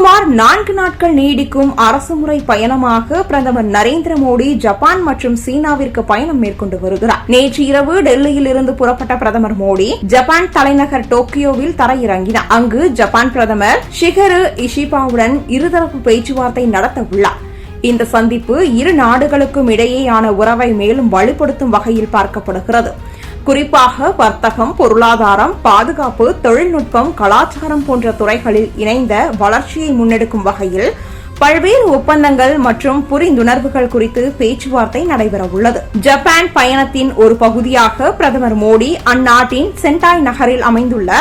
சுமார் நான்கு நாட்கள் நீடிக்கும் அரசுமுறை பயணமாக பிரதமர் நரேந்திர மோடி ஜப்பான் மற்றும் சீனாவிற்கு பயணம் மேற்கொண்டு வருகிறார். நேற்று இரவு டெல்லியில் இருந்து புறப்பட்ட பிரதமர் மோடி ஜப்பான் தலைநகர் டோக்கியோவில் தரையிறங்கினார். அங்கு ஜப்பான் பிரதமர் ஷிகரு இஷிபாவுடன் இருதரப்பு பேச்சுவார்த்தை நடத்த உள்ளார். இந்த சந்திப்பு இரு நாடுகளுக்கும் இடையேயான உறவை மேலும் வலுப்படுத்தும் வகையில் பார்க்கப்படுகிறது. குறிப்பாக வர்த்தகம் பொருளாதாரம் பாதுகாப்பு தொழில்நுட்பம் கலாச்சாரம் போன்ற துறைகளில் இணைந்த வளர்ச்சியை முன்னெடுக்கும் வகையில் பல்வேறு ஒப்பந்தங்கள் மற்றும் புரிந்துணர்வுகள் குறித்து பேச்சுவார்த்தை நடைபெறவுள்ளது ஜப்பான் பயணத்தின் ஒரு பகுதியாக பிரதமர் மோடி அந்நாட்டின் சென்டாய் நகரில் அமைந்துள்ள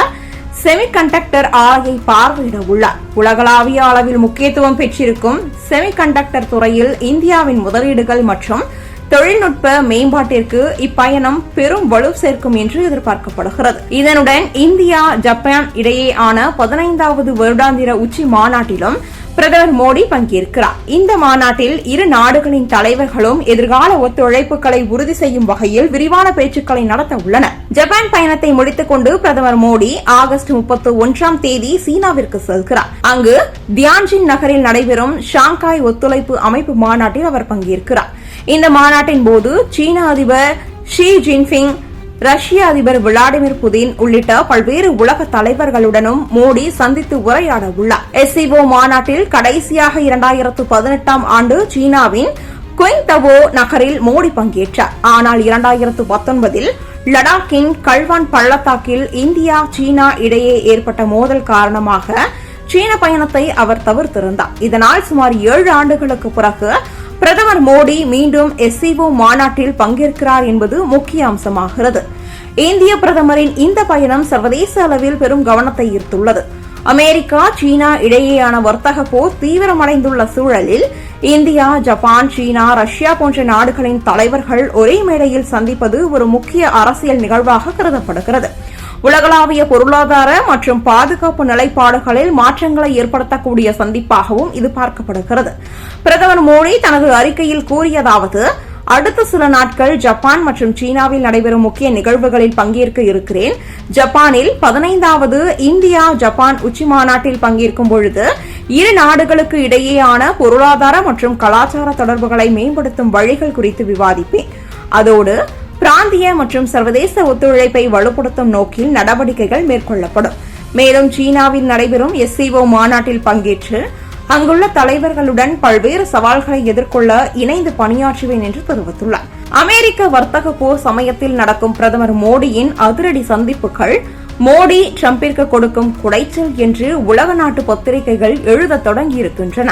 செமிகண்டக்டர் ஆலையை பார்வையிட உள்ளார். உலகளாவிய அளவில் முக்கியத்துவம் பெற்றிருக்கும் செமிகண்டக்டர் துறையில் இந்தியாவின் முதலீடுகள் மற்றும் தொழில்நுட்ப மேம்பாட்டிற்கு இப்பயணம் பெரும் வலு சேர்க்கும் என்று எதிர்பார்க்கப்படுகிறது. இதனுடன் இந்தியா ஜப்பான் இடையேயான பதினைந்தாவது வருடாந்திர உச்சி மாநாட்டிலும் பிரதமர் மோடி பங்கேற்கிறார். இந்த மாநாட்டில் இரு நாடுகளின் தலைவர்களும் எதிர்கால ஒத்துழைப்புகளை உறுதி செய்யும் வகையில் விரிவான பேச்சுக்களை நடத்த உள்ளனர். ஜப்பான் பயணத்தை முடித்துக் கொண்டு பிரதமர் மோடி ஆகஸ்ட் முப்பத்தி ஒன்றாம் தேதி சீனாவிற்கு செல்கிறார். அங்கு தியான்ஜின் நகரில் நடைபெறும் ஷாங்காய் ஒத்துழைப்பு அமைப்பு மாநாட்டில் அவர் பங்கேற்கிறார். இந்த மாநாட்டின் போது சீன அதிபர் ஷி ஜின்பிங் ரஷ்ய அதிபர் விளாடிமிர் புதின் உள்ளிட்ட பல்வேறு உலக தலைவர்களுடனும் மோடி சந்தித்து உரையாட உள்ளார். எஸ்சிஓ மாநாட்டில் கடைசியாக இரண்டாயிரத்து பதினெட்டாம் ஆண்டு சீனாவின் குயின்டவோ நகரில் மோடி பங்கேற்றார். ஆனால் இரண்டாயிரத்து பத்தொன்பதில் லடாக்கின் கல்வான் பள்ளத்தாக்கில் இந்தியா சீனா இடையே ஏற்பட்ட மோதல் காரணமாக சீன பயணத்தை அவர் தவிர்த்திருந்தார். இதனால் சுமார் ஏழு ஆண்டுகளுக்கு பிறகு பிரதமர் மோடி மீண்டும் எஸ்சிஓ மாநாட்டில் பங்கேற்கிறார் என்பது முக்கிய அம்சமாகிறது. இந்திய பிரதமரின் இந்த பயணம் சர்வதேச அளவில் பெரும் கவனத்தை ஈர்த்துள்ளது. அமெரிக்கா சீனா இடையேயான வர்த்தக போர் தீவிரமடைந்துள்ள சூழலில் இந்தியா ஜப்பான் சீனா ரஷ்யா போன்ற நாடுகளின் தலைவர்கள் ஒரே மேடையில் சந்திப்பது ஒரு முக்கிய அரசியல் நிகழ்வாக கருதப்படுகிறது. உலகளாவிய பொருளாதார மற்றும் பாதுகாப்பு நிலைப்பாடுகளில் மாற்றங்களை ஏற்படுத்தக்கூடிய சந்திப்பாகவும் இது பார்க்கப்படுகிறது. பிரதமர் மோடி தனது அறிக்கையில் கூறியதாவது அடுத்த சில நாட்கள் ஜப்பான் மற்றும் சீனாவில் நடைபெறும் முக்கிய நிகழ்வுகளில் பங்கேற்க இருக்கிறேன். ஜப்பானில் பதினைந்தாவது இந்தியா ஜப்பான் உச்சி மாநாட்டில் பங்கேற்கும் பொழுது இரு நாடுகளுக்கு இடையேயான பொருளாதார மற்றும் கலாச்சார தொடர்புகளை மேம்படுத்தும் வழிகள் குறித்து விவாதிப்பேன். அதோடு பிராந்திய மற்றும் சர்வதேச ஒத்துழைப்பை வலுப்படுத்தும் நோக்கில் நடவடிக்கைகள் மேற்கொள்ளப்படும். மேலும் சீனாவில் நடைபெறும் எஸ்சிஓ மாநாட்டில் பங்கேற்று அங்குள்ள தலைவர்களுடன் பல்வேறு சவால்களை எதிர்கொள்ள இணைந்து பணியாற்றுவேன் என்று தெரிவித்துள்ளார். அமெரிக்க வர்த்தக போர் சமயத்தில் நடக்கும் பிரதமர் மோடியின் அதிரடி சந்திப்புகள் மோடி டிரம்பிற்கு கொடுக்கும் குடைச்சல் என்று உலக நாட்டு பத்திரிகைகள் எழுத தொடங்கியிருக்கின்றன.